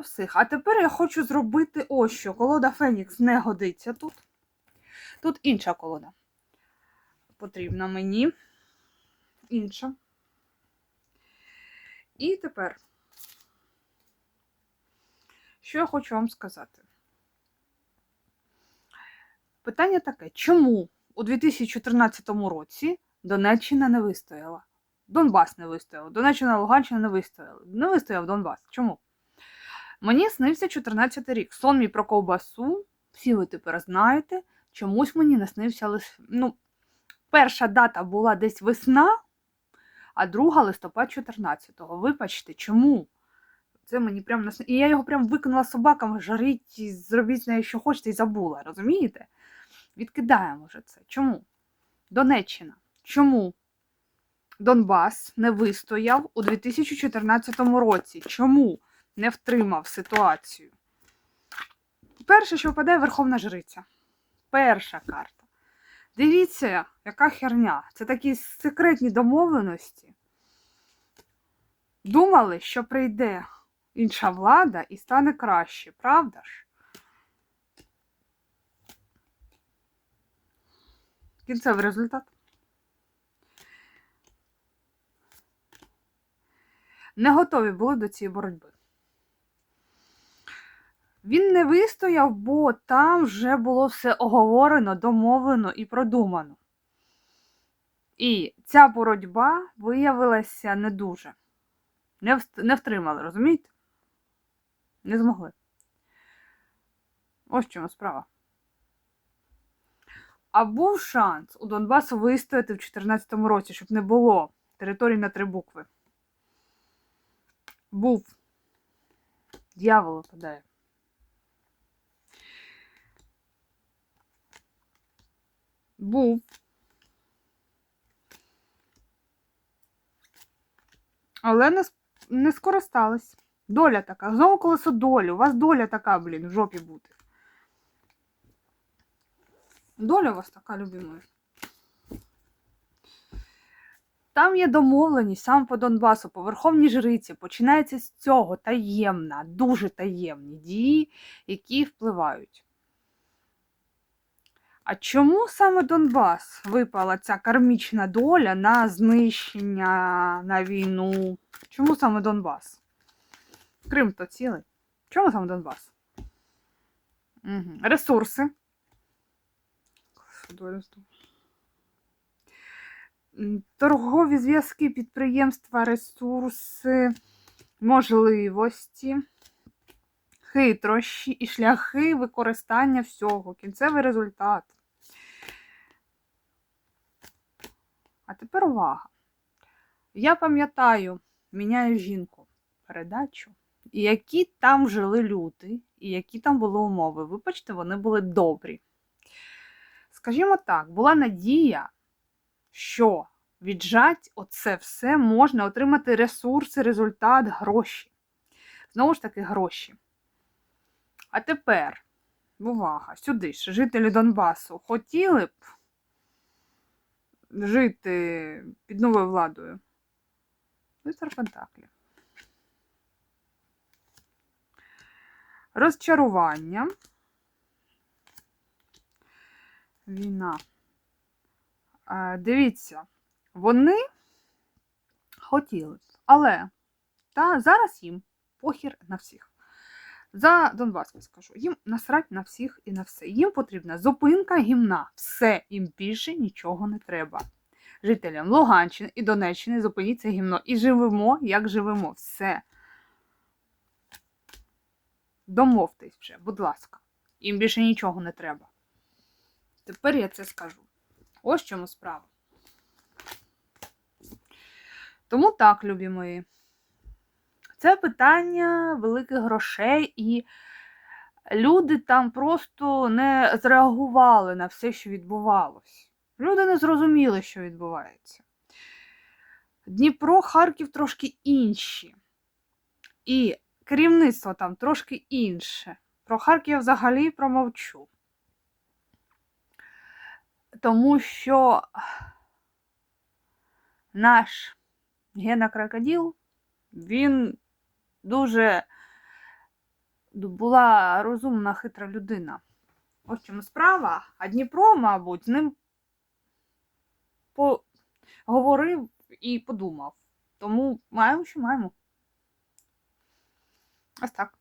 всіх. А тепер я хочу зробити ось що. Колода Фенікс не годиться тут. Тут інша колода. Потрібна мені. Інша. І тепер, що я хочу вам сказати? Питання таке: чому у 2014 році Донеччина не вистояла? Донбас не вистояв, Донеччина, Луганщина не вистояли. Не вистояв Донбас. Чому? Мені снився 14 рік. Сон мій про ковбасу. Всі ви тепер знаєте. Чомусь мені не снився лише. Ну, перша дата була десь весна, а друга листопад 14-го. Вибачте, чому? Це мені прям нас... І я його прям викинула собакам, жаріть, зробіть з нею, що хочете, і забула, розумієте? Відкидаємо вже це. Чому? Донеччина. Чому Донбас не вистояв у 2014 році? Чому не втримав ситуацію? Перше, що впадає Верховна Жриця. Перша карта. Дивіться, яка херня. Це такі секретні домовленості. Думали, що прийде інша влада і стане краще, правда ж? Кінцевий результат. Не готові були до цієї боротьби. Він не вистояв, бо там вже було все оговорено, домовлено і продумано. І ця боротьба виявилася не дуже. Не, не втримали, розумієте? Не змогли. Ось чому справа. А був шанс у Донбасу вистояти в 2014 році, щоб не було територій на три букви. Був. Дьявол випадає. Був. Але не, не скористались. Доля така. Знову колесо долі. У вас доля така, блін, в жопі бути. Доля у вас така, любимая. Там є домовленість сам по Донбасу, по Верховній Жриці. Починається з цього таємна, дуже таємні дії, які впливають. А чому саме Донбас випала ця кармічна доля на знищення, на війну? Чому саме Донбас? Крим то цілий. Чому саме Донбас? Угу. Ресурси. Торгові зв'язки, підприємства, ресурси, можливості, хитрощі і шляхи використання всього. Кінцевий результат. А тепер увага. Я пам'ятаю, міняю жінку передачу, і які там жили люди, і які там були умови. Вибачте, вони були добрі. Скажімо так, була надія, що віджать оце все можна отримати ресурси, результат, гроші. Знову ж таки, гроші. А тепер, увага, сюди ж, жителі Донбасу хотіли б жити під новою владою. Лицар Пентаклів. Розчарування. Війна. Е, Дивіться, вони хотіли але та зараз їм похір на всіх. За Донбас скажу, їм насрать на всіх і на все. Їм потрібна зупинка гімна. Все, їм більше нічого не треба. Жителям Луганщини і Донеччини зупиніть це гімно. І живемо, як живемо. Все. Домовтесь вже, будь ласка. Їм більше нічого не треба. Тепер я це скажу. Ось чому справа. Тому так, любі мої. Це питання великих грошей, і люди там просто не зреагували на все, що відбувалось. Люди не зрозуміли, що відбувається. Дніпро, Харків трошки інші. І керівництво там трошки інше. Про Харків я взагалі промовчу. Тому що наш Гена Крокодил, він дуже була розумна, хитра людина. Ось чому справа. А Дніпро, мабуть, з ним поговорив і подумав. Тому маємо, що маємо. Ось так.